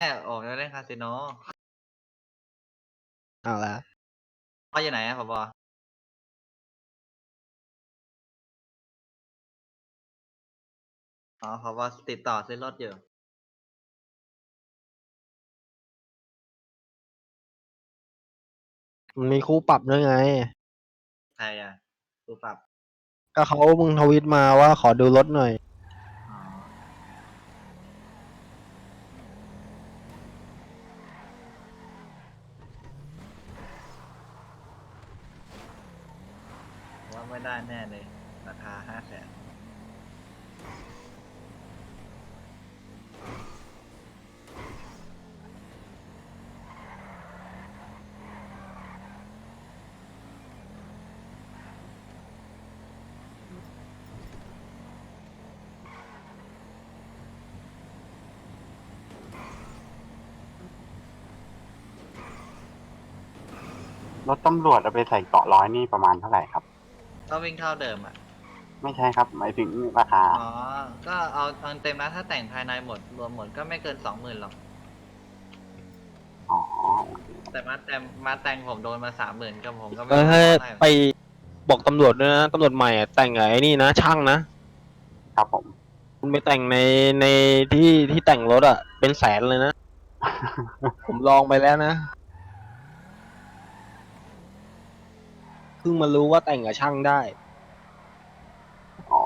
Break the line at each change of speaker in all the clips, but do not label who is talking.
แม่ออกจะเล่นคาสิโน
เอาละ
พ่ออยู่ไหนอะผบอ๋อผบติดต่อซื้อรถอยู่
มันมีคู่ปรับด้วยไง
ใครอะดูปรับ
ก็เขามึงทวิตมาว่าขอดูรถหน่อย
อ๋อ ว่าไม่ได้แน่เลย ราคาห้าแสน
รถตำรวจเอาไปใส่เกาะร้อยนี่ประมาณเท่าไหร่ครับ
ก็วิ่งเท่าเดิมอะ
ไม่ใช่ครับ หมายถึงราคา
อ๋อ ก็เอาเอาเต็มนะถ้าแต่งภายในหมดรวมหมดก็ไม่เกินสองหมื่นหรอก
อ๋อ
แต่มาแต่งมาแต่งผมโดนมาสามหมื่นก็ผมก็ไม่
เออ
รู้
ให้
ว่า
ไปบอกตำรวจด้วยนะตำรวจใหม่อะแต่งกับไอ้นี่นะช่างนะครับ
ผม
คุณไปแต่งในในที่ที่แต่งรถอะเป็นแสนเลยนะ ผมลองไปแล้วนะ เพิ่งมารู้ว่าแต่งกับช่างได้
อ๋อ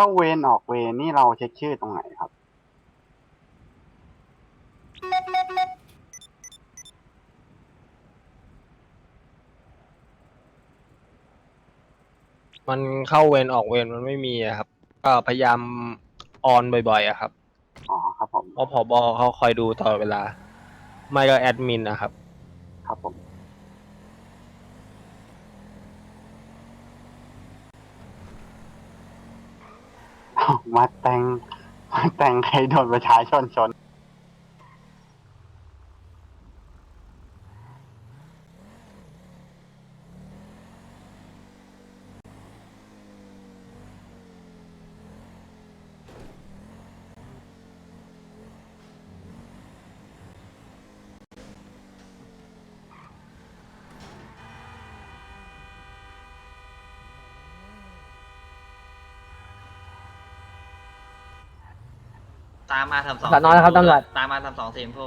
เข้าเวรออกเวรนี่เราเช็คชื่อตรงไหนครับ
มันเข้าเวรออกเวรมันไม่มีอะครับก็พยายามออนบ่อยๆอะครับ
อ๋อครับผม
เพราะผอบอเขาคอยดูตลอดเวลา ไม่ก็แอดมินนะครับ
ครับผม อ้าวมาแต่งมาแต่งใครโดนประชาชนชนา
มมาทำสอง
สอนอแล้วครับตำรวจ
ตามมาทำสองสีชมพู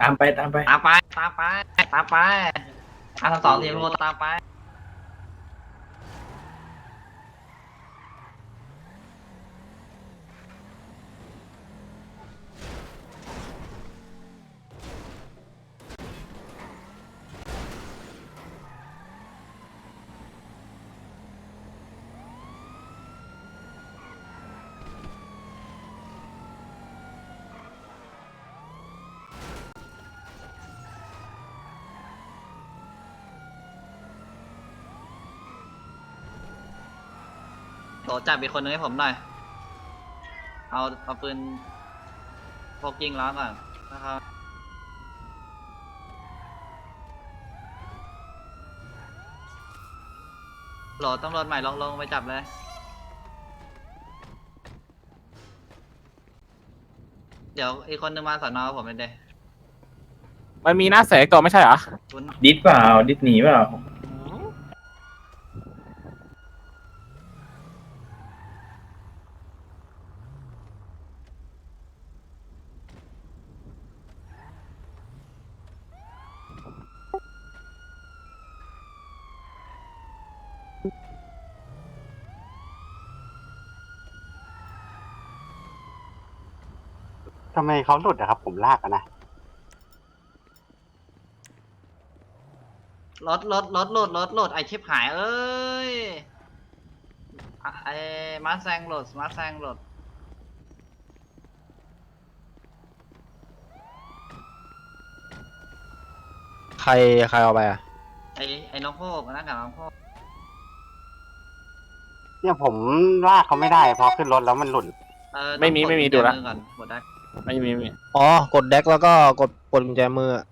ตามไปตามไป
ตามไป ตามไป ตามไปตามทำสองสีชมพูตามไป โถจับอีกคนนึงให้ผมหน่อย เอาเอาปืนพกยิงล้อก่อนนะครับโหลดตำรวจใหม่ลงลงไปจับเลย เดี๋ยวอีกคนนึงมาสอนอผมเป็นเดย
มันมีหน้าเสกก่อนไม่ใช่เหรอ
คุณ
ดิสเปล่า ดิสหนีเปล่า
ทำไมเขาหลุดอะครับ ผมลากอะนะ
รถรถรถโหลดรถโหลดไอชิปหายเอ้ยอะไอ้มาแซงโหลดมาแซงโหลด
ใครใครเอาไปอะ
ไอ้ไอ้น้องโคกนั่นกับน้องโคก
เนี่ยผมลากเขาไม่ได้พอขึ้นรถแล้วมันหลุด
เออ
ไม่มี
ต้องก
ไม่มี
กุญ
ดู
แจ
ละ
มือก่อนกดได้
ไม่มีไม่มี
อ๋อ กดแดกแล้วก็กดกดกุญแจมืออะ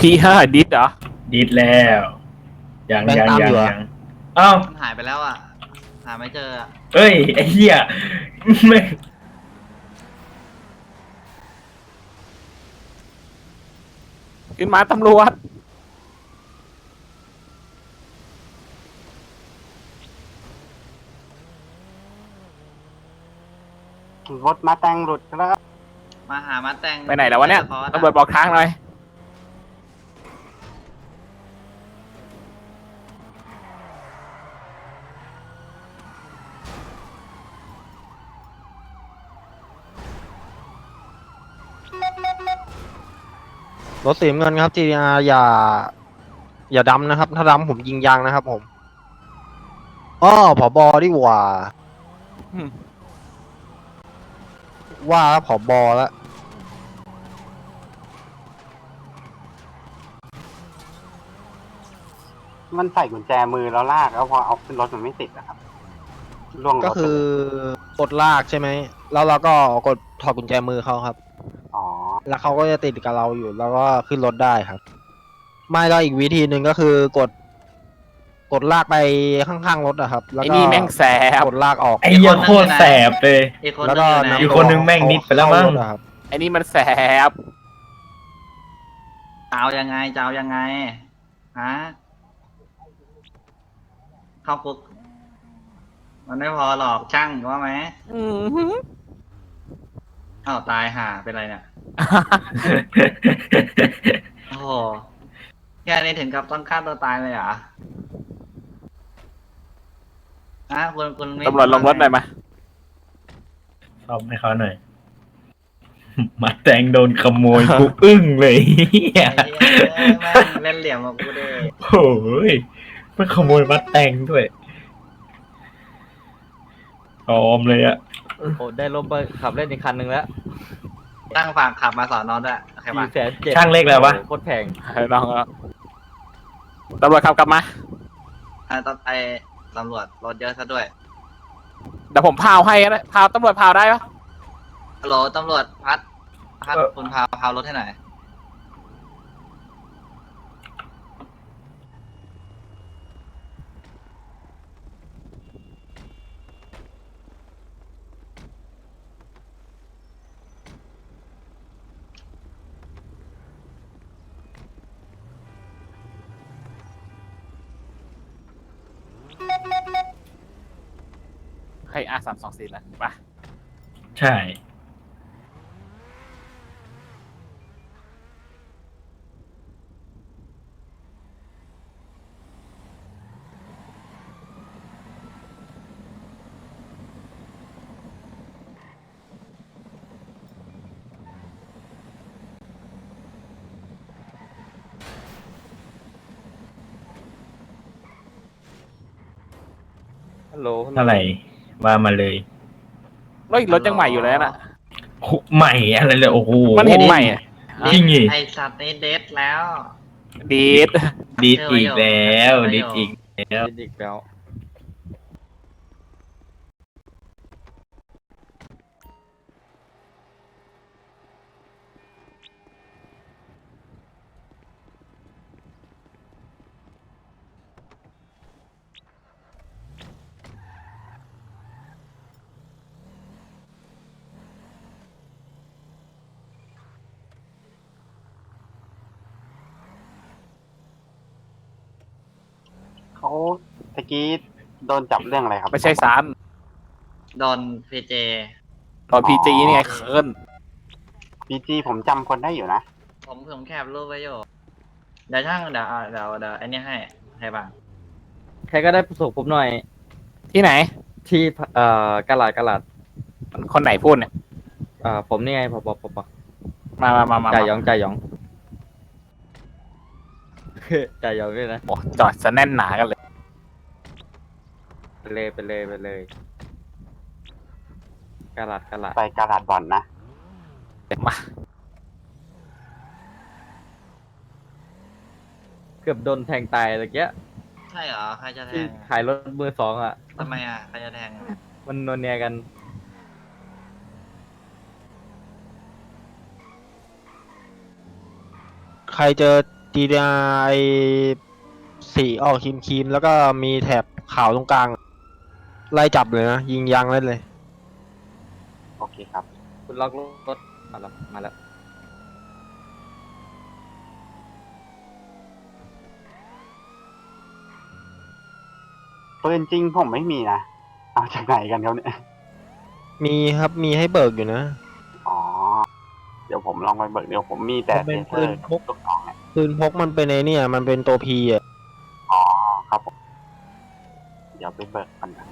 พีห้าดิสเหรอ
ดิดแล้วยังยังยังยังเอ้า
มันหายไปแล้วอะ หาไม่เจออะ
เอ้ยไอ้เหี้ยไม่
ขึ้นมาตำรวจ
รถมาแตงหลุดแล้ว
มาหามาแตง
ไปไหนแล้ววะเนี่ย
คอร์สอะ
ตำรวจบอกทางหน่อย
รถสีน้ำเงินครับ GTR อย่า อย่าดำนะครับ ถ้าดำผมยิงยางนะครับ ผมอ้อผอบอดีกว่า
อืม
ว่าแล้วผอบอแล้ว
มันใส่กุญแจมือแล้วลากแล้วพอเอาขึ้นรถมันไม่ติดนะครับล่วงรถ
ก็คื
ไป
อ
เลย
กดลากใช่ไหม แล้วเราก็กดถอดกุญแจมือเขาครับ
อ๋อ
แล้วเขาก็จะติดกับเราอยู่แล้วก็ขึ้นรถได้ครับ ไม่ก็อีกวิธีหนึ่งก็คือกด กดลากไปข้างๆรถอะครับ แล้ว
ไอ้
ก็
นี่แม่งแสบ
กดลากออก
ไอ้เหี้ยโคตรแสบเลย
อีกคน
แล้ว
นึ
ก็
งอยู่ไหน
อีกคนนึงแม่งนิดไปแล้วมั้ง
เข้ารถอะครับ
ไอ้นี่มันแสบ
จะเอายังไงจะเอายังไงฮะเข้าคุกมันไม่พอหรอกช่างว่าไหม
อือหือ
อ้าวตายห่าเป็นไรเนี่ย โอ้โหแค่นี้ถึงกับต้องฆ่าตัวตายเลยเหรอฮะคุณคุณไม่
ตำรวจลงรถหน่อยมา
ซ่อมให้เขาหน่อย มาแตงโดนขโมยกูอึ้งเลยเหี้ย
ไอ้เหี้ยแม่งเล่นเหลี่ยมกับกูดิ
โอ้ยมันขโมยมาแตงด้วยปลอมเลยอะ
โอ้ได้รถไปขับเล่นอีกคันหนึ่งแล้ว
ตั้งฝากขับมาสอนอด้วยโอเคปะ
สี่แสนเจ็ด
ช่างเลขอะไรวะ
โคตรแพง
เฮ้ยน้องเอาตำรวจขับกลับมา
อะต้องไปตำรวจรถเยอะซะด้วย
เดี๋ยวผมพาวให้ก็ได้พาวตำรวจพาวได้ปะ
ฮัลโหลตำรวจพัดพัดคุณพาพารถให้หน่อย
ให้อาสามสองสี่ละไป
ใช่
ฮัลโหล
เท่าไหร่ ว่ามาเลย
เฮ้ยรถยังใหม่อยู่เลยน่ะ
โอ้โหใหม่อะไรเลยโอ้โห
มันเห็นใหม่อะ
จริงดิ
ไอสัตว์นี่เดทแล้ว
ดีด
ดีดอีกแล้วดีดอีกแล้ว
ดิกแล้ว
กี้โดนจับเรื่องอะไรครับ
ไม่ใช่สาร
โดนพีเจ
ตอนพีจีนี่ไงเคิร์น
พีจีผมจำคนได้อยู่นะ
ผมผมแคปรูปไว้อยู่เดี๋ยวช่างเดี๋ยวเอาเดี๋ยวเดี๋ยวไอ้นี่ให้ให้บ้าง
ใครก็ได้ส่งผมหน่อย
ที่ไหน
ที่เอ่อกะลาดกะลาด
คนไหนพูดเนี่ย
เอ่อผมนี่ไงพอปอปอปอ
มามามามา
จ่ายหยองจ่ายหยอง จ่ายหยองด้วยนะ
โอ้จอดซะแน่นหนากันเลย
ไป เลยไปเลยไปเลยกะลาดกะลาด
ไปกาลาดบอลนะ
มา
เกือบโดนแทงตายตะเกีย
ใช่เหรอ ใครจะแท
ที่
ง
ขายรถมือสองอะ
ทำไมอะ ใครจะแทง
มันนวเนียกัน
ใครเจอดีดไอสีออกครีมครีมๆแล้วก็มีแถบขาวตรงกลาง ไล่จับเลยนะ ยิงยางเล่นเลย
โอเคครับ
คุณล็อกรถมาแล้วมาแล้ว
ปืนจริงผมไม่มีนะ เอาจากไหนกันครับเนี่ย
มีครับมีให้เบิกอยู่นะ
อ๋อ เดี๋ยวผมลองไปเบิกเดี๋ยวผมมีแต่
มันเป็น
เทเซอร์
ปืนพก
ลูกน้องอะ
ปืนพกมันเป็นไอเนี่ย มันเป็นตัวพีอะ
อ๋อครับผม เดี๋ยวไปเบิกมันนะ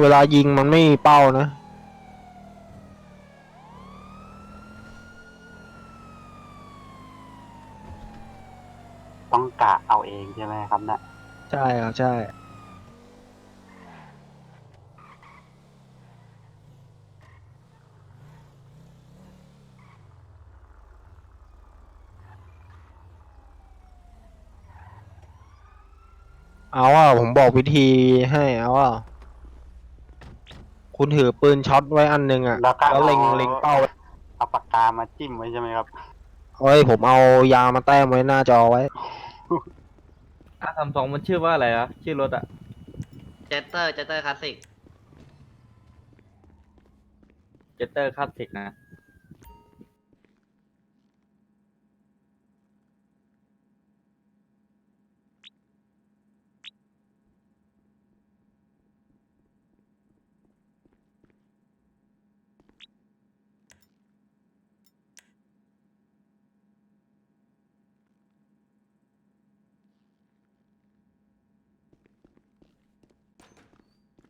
เวลายิงมันไม่มีเป้านะ
ต้องกะเอาเองใช่ไหมครับเนะ
ใช่ครับใช่ เอาอะผมบอกวิธีให้เอาอะ คุณถือปืนช็อตไว้อันหนึงอะ
แล้วก็
แล้วเล็ง
อา
เล็งเป้าไว้
เอาปากกามาจิ้มไว้ใช่ไหมครับ
เอ้ยผมเอายามาแต้มไว้หน้าจอไว้
อะทำสองมันชื่อว่าอะไรอะชื่อรถอะ
เจตเตอร์เจตเตอร์คลาสสิก
เจตเตอร์คลาสสิกนะ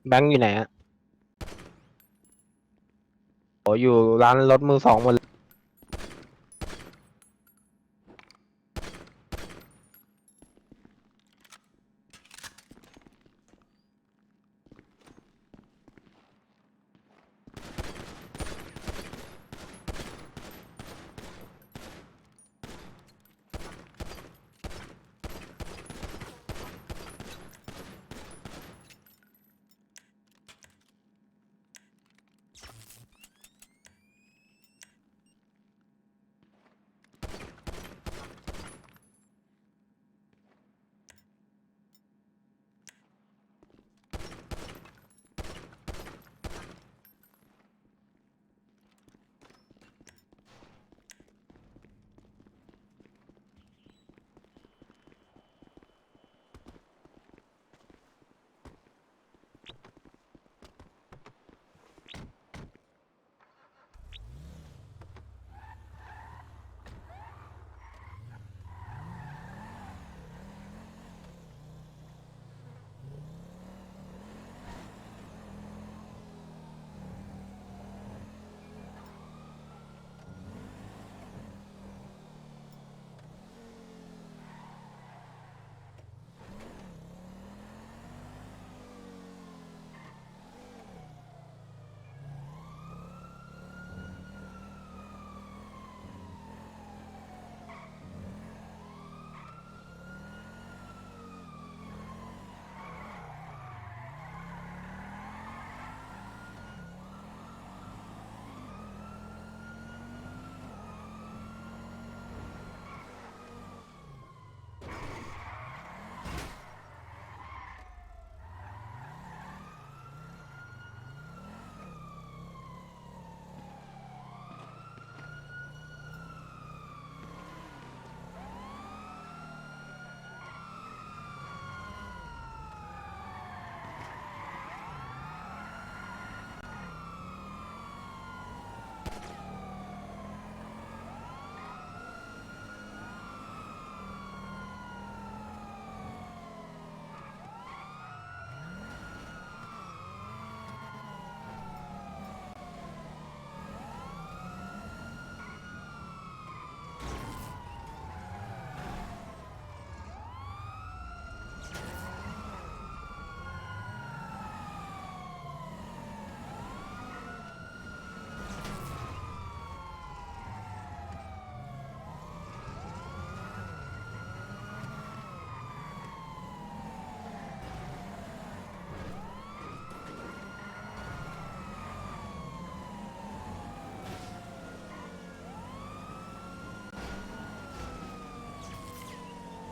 แบงค์อยู่ไหนอะโอ้อยู่ร้านรถมือสองหมดเลย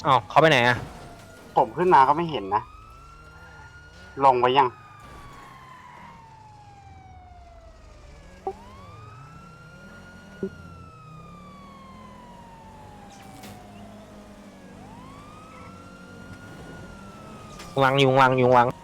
อ้าวเขาไปไหนอะ
ผมขึ้นมาก็ไม่เห็นนะ ลงไปยัง
วังยุงวังยุงวัง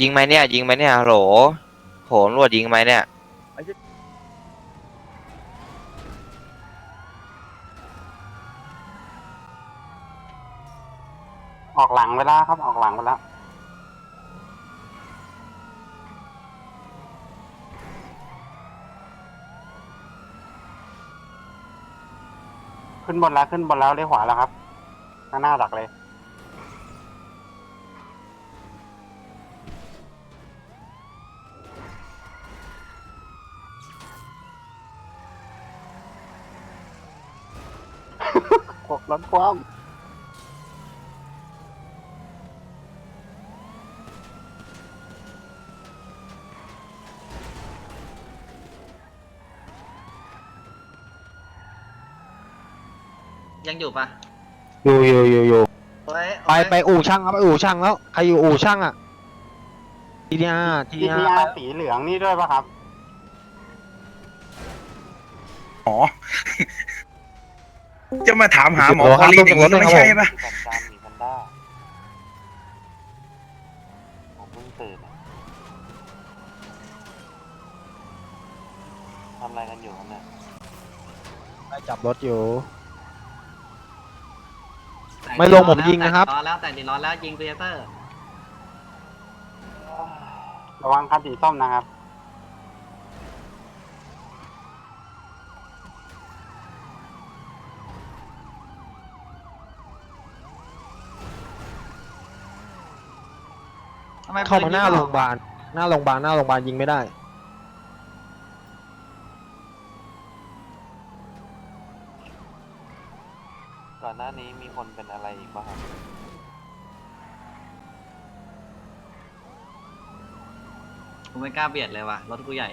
ยิงไหมเนี่ย ยิงไหมเนี่ยโหลโหตำรวจยิงไหมเนี่ย
ออกหลังไปแล้วครับ ออกหลังไปแล้วขึ้นบนแล้วขึ้นบนแล้วเลี้ยวขวาแล้วครับ ข้างหน้าดักเลย รถคว่ำ
ยังอยู่ปะ
อยู่อยู่อยู่อยู่
โอ้ย
ไปไปอู่ช่างครับไปอู่ช่างแล้วใครอยู่อู่ช่างอะทีนี้ที
ที
นี้
พีอาร์สีเหลืองนี่ด้วยปะครับ
จะมาถามหาหมอคอลีนอย่างนี้ก็ไม่ใช่ปะ
จัดการหมีแพนด้าผมเพิ่งตื่นทำอะไรกันอยู่ครับเนี่ย
ไปจับรถอยู่ ไม่ลงผมยิงนะครับ
แตกร้อนแล้วแต่ดีร้อนแล้วยิงเพียเตอร์
ระวังคันสีส้มนะครับ
ไม
เข้ามาหน้า
ปื
โร
ยิ
งพยาบาล หน้าโรงพยาบาล หน้าโรงพยาบาลยิงไม่ได้
ก่อนหน้านี้มีคนเป็นอะไรอีกบ้างครับ
กูไม่กล้าเบียดเลยว่ะรถกูใหญ่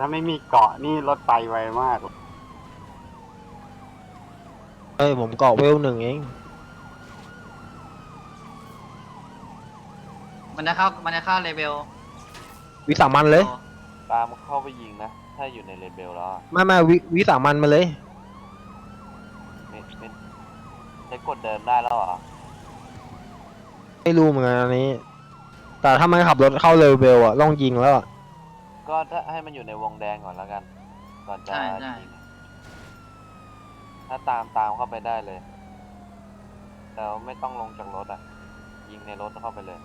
ถ้าไม่มีเกาะนี่รถไปไวมาก
เอ้ยผมเกาะเวลหนึ่งเอง
มันจะเข้ามันจะเข้าเลเวล
วิสามันเลย
ตามเข้าไปยิงนะ ถ้าอยู่ในเลเบลแล้ว
ไม่ไม่วิวิสามันมาเลย
ไม่ไม่ใช้กดเดินได้แล้วเหรอ
ไม่รู้เหมือนกันอันนี้ แต่ถ้ามันขับรถเข้าเลเวลอะต้องยิงแล้วอะ
ก็ถ้าให้มันอยู่ในวงแดงก่อนแล้วกัน ก่อนจะ
ใช่ใช่
ยิงถ้าตามตามเข้าไปได้เลย แต่ว่าไม่ต้องลงจากรถอะ ยิงในรถเข้าไปเลย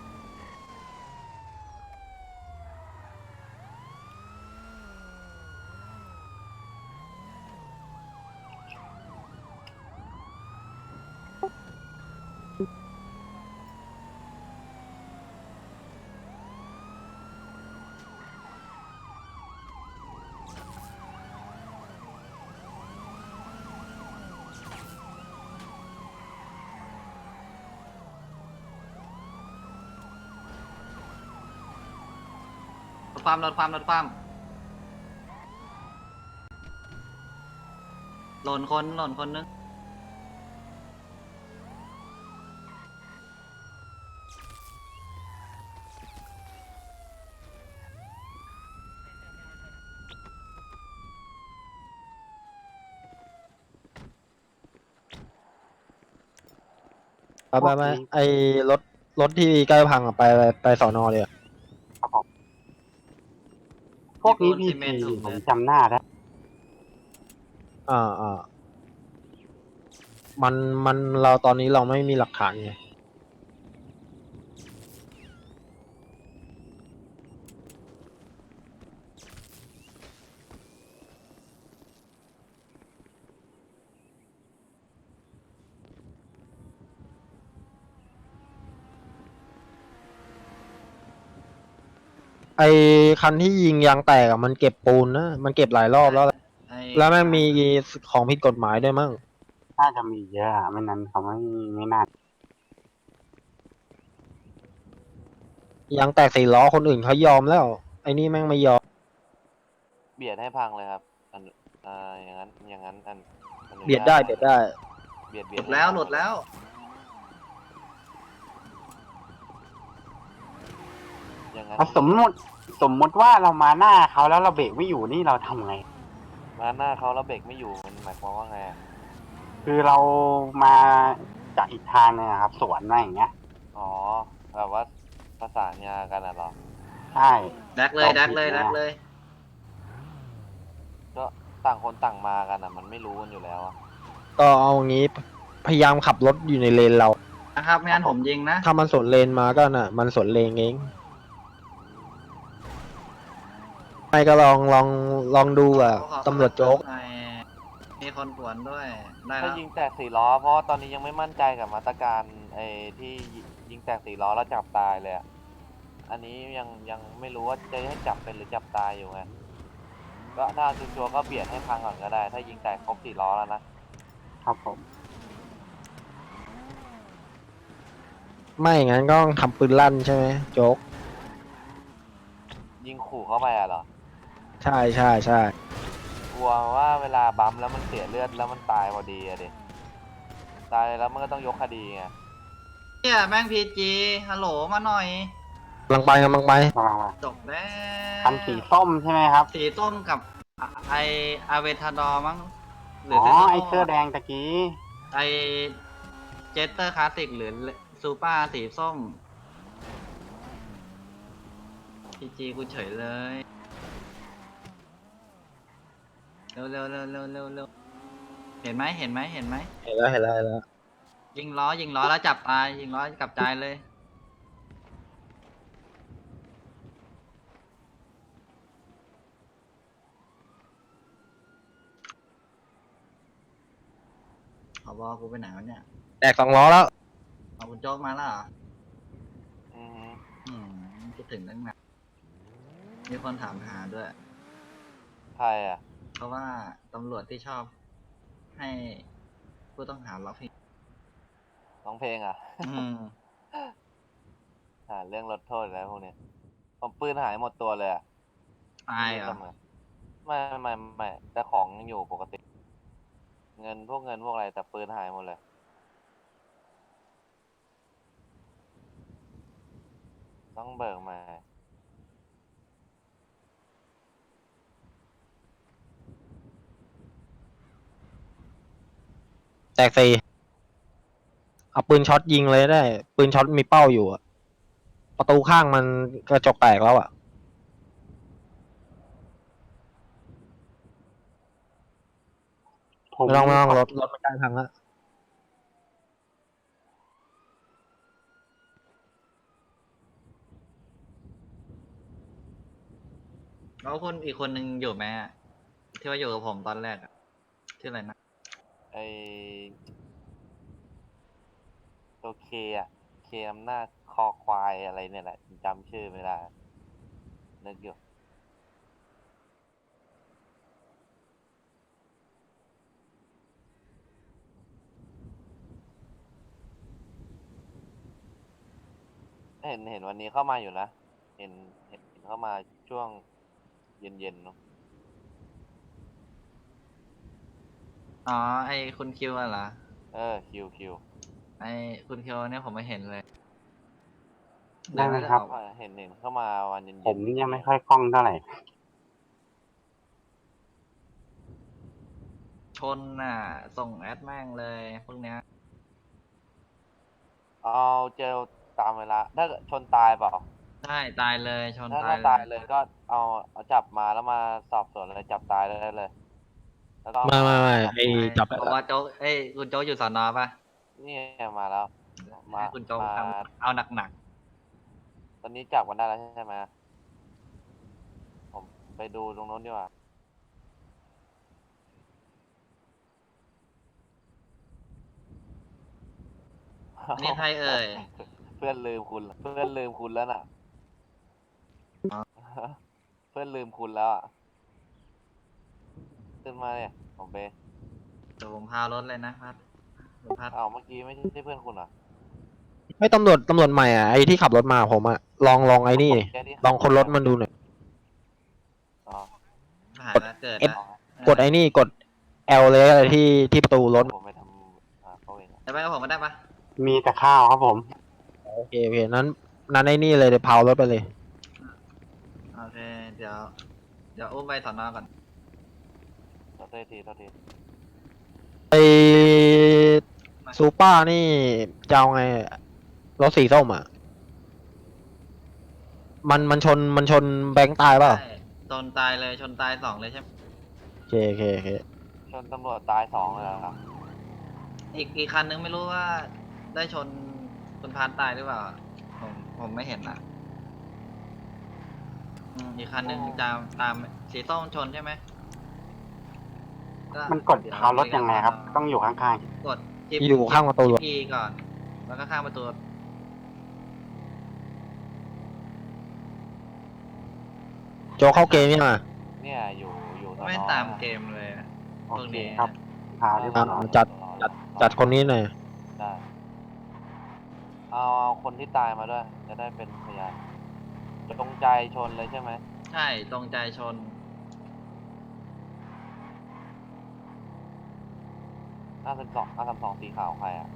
ความรถความรถความหล่นคนหล่นคนนึง
ไปไปไปไอรถรถที่ใกล้พังอะไปไปไปสอนอเลยอะ
ครับผม พวกนี้
มีสี่
ผมจำหน้าได้
อ่าอ่ามันมันเราตอนนี้เราไม่มีหลักฐานไง ไอคันที่ยิงยางแตกอะมันเก็บปูนนะ มันเก็บหลายรอบแล้วแหละ
ไอ้
แล้วแม่งมีของผิดกฎหมายด้วยมั้ง
น่าจะมีเยอะอะไม่นั้นเขาไม่ไม่น่ายา
งแตกสี่ล้อคนอื่นเขายอมแล้ว ไอ้นี่แม่งไม่ยอม
เบียดให้พังเลยครับอันอ่าอย่างนั้นอย่างนั้นอันอนุญาต
เบียดได้เบียดได้
เบียด
ห
เบีย
ลุ
ด
ดแล้วหลุดแล้ว
อย่างนั้น
เอาสมมติ สมมติว่าเรามาหน้าเขาแล้วเราเบรกไม่อยู่นี่เราทำไง
มาหน้าเขาแล้วเบรกไม่อยู่มันหมายความว่าไงอะ
คือเรามาจากอีกทางหนึงอะครับสวนอะไรอย่างเงี้ย
อ๋อแบบว่าประสานงากันอะเหรอ
ใช่
แดกเลยแดกเลยแดกเลย
ก็ต่างคนต่างมากันอะมันไม่รู้กันอยู่แล้วอะ
ก็เอางี้พยายามขับรถอยู่ในเลนเรา
นะครับไม่งั้นผมยิงนะ
ถ้ามันสวนเลนมาก็น่ะ มันสวนเลนเอง ไม่ก็ลองลองลองดูอะตำรวจโจ๊ก
มีคนสวนด้วย ได้
ถ้า
แล้ว
ยิงแตกสี่ล้อ เพราะว่าตอนนี้ยังไม่มั่นใจกับมาตรการไอ้ที่ยิงแตกสี่ล้อแล้วจับตายเลยอะอันนี้ยังยังไม่รู้ว่าจะให้จับเป็นหรือจับตายอยู่ไงก็ถ้าชัวร์ๆก็เบียดให้พังก่อนก็ได้ ถ้ายิงแตกครบสี่ล้อแล้วนะ
ครับผม
ไม่อย่างนั้นก็ต้องทำปืนลั่นใช่ไหมโจ๊ก
ยิงขู่เข้าไปอะเหรอ
ใช่ใช่ใช่
กลัวว่าเวลาบัมป์แล้วมันเสียเลือดแล้วมันตายพอดีอะดิตายแล้วมันก็ต้องยกคดีไง
เนี่ยแม่งพีจีฮัลโหลมาหน่อย
กำลังไปกำลังไป
ระวังมา
จบแล้ว
คันสีส้มใช่ไหมครับ
สีต้มกับอะไออาเวทาดอร์มั้งหรือ
อ๋อ
เซนโต
ไอเสื้อแดงตะกี้
ไอเจสเตอร์คลาสสิกหรือซูเปอร์สีส้มพีจีกูเฉยเลย เร็วเร็วเร็วเร็วเร็วเร็วเห็นไหมเห็นไหมเห็นไหม
เห็นแล้วเห็นแล้วเห็นแล้ว
ยิงล้อยิงล้อแล้วจับตายยิงล้อกลับใจเลยขอบอกูไปไหนวะเนี่ย
แตกสองล้อแล้ว
เอาคุณโจ๊กมาแล้วเหรอ
อือฮึ
อืมคิดถึงตั้งนานมีคนถามหาด้วย
ใครอะ
เพ ราะว่าตำรวจที่ชอบให้ผู้ต้องหาร้องเพลง
ร้องเพลงอะ
อืม
หาเรื่องลดโทษแล้วพวกเนี้ยผมปืนหายหมดตัวเลยอะ
ตายเหรอ
ไม่ไม่ไม่ไม่แต่ของยังอยู่ปกติ เงินพวกเงินพวกอะไรแต่ปืนหายหมดเลย ต้องเบิกมา
ตกสี่เอาปืนช็อตยิงเลยได้ ปืนช็อตมีเป้าอยู่อะประตูข้างมันกระจกแตกแล้วอะ
ผม
ไม่ต้องไม่ต้องรถรถมันกลางทางแล้ว
แล้วคนอีกคนนึงอยู่ไหมอะที่ว่าอยู่กับผมตอนแรกอะชื่ออะไรนะ
ไอตัวเคอะเคอำนาจคอควายอะไรเนี่ยแหละจำชื่อไม่ได้นึกอยู่เห็นเห็นวันนี้เข้ามาอยู่นะ เห็นเห็นเข้ามาช่วงเย็นๆเนาะ
อ๋อ ไอคุณคิวอะเหรอ
เออคิวคิว
ไอคุณคิวเนี่ยผมไม่เห็นเลย
ได้ไหมครับ
เห็นเห็นเข้ามาวันเย็นๆ
ผมนี่ยังไม่ค่อยคล่องเท่าไหร่
ชนน่ะ ส่งแอดแม่งเลยพวกเนี้ย
เอาเจลตามเวลา ถ้าเกิดชนตายเปล่า
ใช่ตายเลยชน
ถ้า
ตาย
ถ้าตายเลยก็เอาเอาจับมาแล้วมาสอบสวนเลยจับตายได้เลย แล้วก็
ไม่ไม่ไม่ไอ้จับ
เพราะว่าโจ๊กเอ้ยคุณโจ๊กอยู่สอนอปะ
นี่มาแล้ว มา
ให้คุณโจ๊ก
มา
ทำเอาหนัก
ตอนนี้จับกันได้แล้วใช่ไหมผมไปดูตรงโน้นดีกว่า
ๆอันนี่ใครเอ่ย
เพื่อนลืมคุณละเพื่อนลืมคุณแล้วน่ะ
อ๋อ
เพื่อนลืมคุณแล้วอะ ขึ้นมาเนี่ยผมเบ
เดี๋ยวผมพารถเลยนะพัดคุณพัด
เอาเมื่อกี้ไม่ใช่เพื่อนคุณเหรอ
ไม่ตำรวจตำรวจใหม่อะไอ้ที่ขับรถมาผมอะลองลองไอ้นี่
แค่ที่
ลองคนรถมันดูหน่อย
อ๋อ
หายแล้วเกิด
เอฟ
แล้ว
กดไอ้นี่กด L เลยอะไรที่ที่ประตูรถ
ผมไปทำอ่าเขาเอง
จะไปกับผมมาได้ปะ
มีแต่ข้าวครับผม
โอเคโอเคนั้นนั้นไอ้นี่เลยเดี๋ยวเผารถไปเลย
โอเค เดี๋ยว เดี๋ยวอุ้มไปสอนอก่อน
ขอโทษทีขอโทษที
ไอซูเปอร์นี่จะเอาไงรถสีส้มอะ มันมันชนมันชนแบงค์ตายเปล่า
ใช่ชนตายเลยชนตายสองเลยใช่ไหม
โอเคโอเคโอเค
ชนตำรวจตายสองเลยเหรอครับ
อีกอีกคันนึงไม่รู้ว่าได้ชนคุณพานตายหรือเปล่า ผมผมไม่เห็นนะอืมอีกคันนึงตามตามสีส้มชนใช่ไหม
มันกดเท้ารถยังไงครับ ต้องอยู่ข้าง
กดจิ๊บ
อยู่ข้างประตูรถ
พีก่อน แล้วก็ข้างประตู
โจกเข้าเกมยังอะ
เนี่ยอยู่อยู่สอนอ
ไม่ตามเกมเลยอะ
ๆ
พ
โอ
วก
เค
นี้
ครับพาที่
อ่า
สอนอ
จัดจัดจัดคนนี้หน่อย
ได้เอาเอาคนที่ตายมาด้วย จะได้เป็นพยานจงใจชนเลยใช่ไหม
ใช่ตรงใจชน
ห้าสิบสองห้าสิบสองสีขาวใครอะ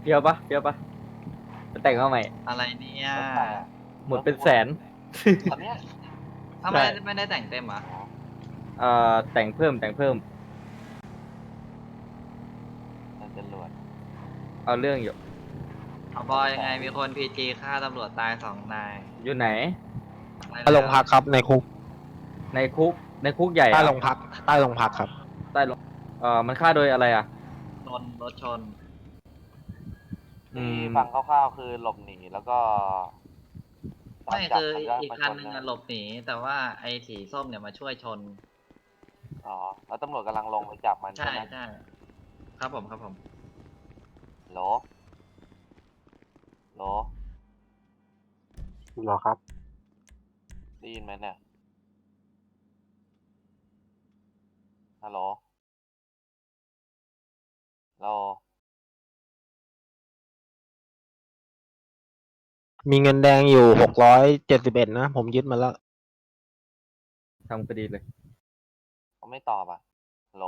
เฟี้ยวปะเฟี้ยวปะจะแต่งมาใหม่
อะไรเนี่ย
รถใครอะ
หมดเป็นแสน
ตอนเนี้ย
ถ้าไม่ได้
ใช่
ไม่ได้แต่งเต็มเหรอะ
เอ่อแต่งเพิ่มแต่งเพิ่ม
มันจะรวด
เอาเรื่องอยู่
เอาบอยยังไงมีคนพีจีฆ่าตำรวจตายสองนาย
อยู่ไหน
ไป
ใต้โรงพักครับในคุก
ในคุกในคุกใหญ่อะ
ใต้โรงพักใต้โรงพักครับ
ใต้โรง เอ่อมันฆ่าโดยอะไรอะ
ชนรถชน
อื
ที่
ม
ฟังคร่าวๆคือหลบหนีแล้วก็ตา
ไม่
จับ
คือ
แล้ว
อีก
มา
คัน
ช
หนึ่ง
เย
อะหลบหนี แต่ว่าไอ้สีส้มเนี่ยมาช่วยชน
อ๋อแล้วตำรวจกำลังลงไปจับมัน
ใช่
ใช่ไหม
ใช่ครับผมครับผม
โหลโหล
เหรอครับ
ได้ยินไหมเนี่ยฮัลโหล ฮัลโหล
มีเงินแดงอยู่หกร้อยเจ็ดสิบเอ็ดนะ ผมยึดมาแล้ว
ทำคดีเลย
เขาไม่ตอบอะฮัลโหล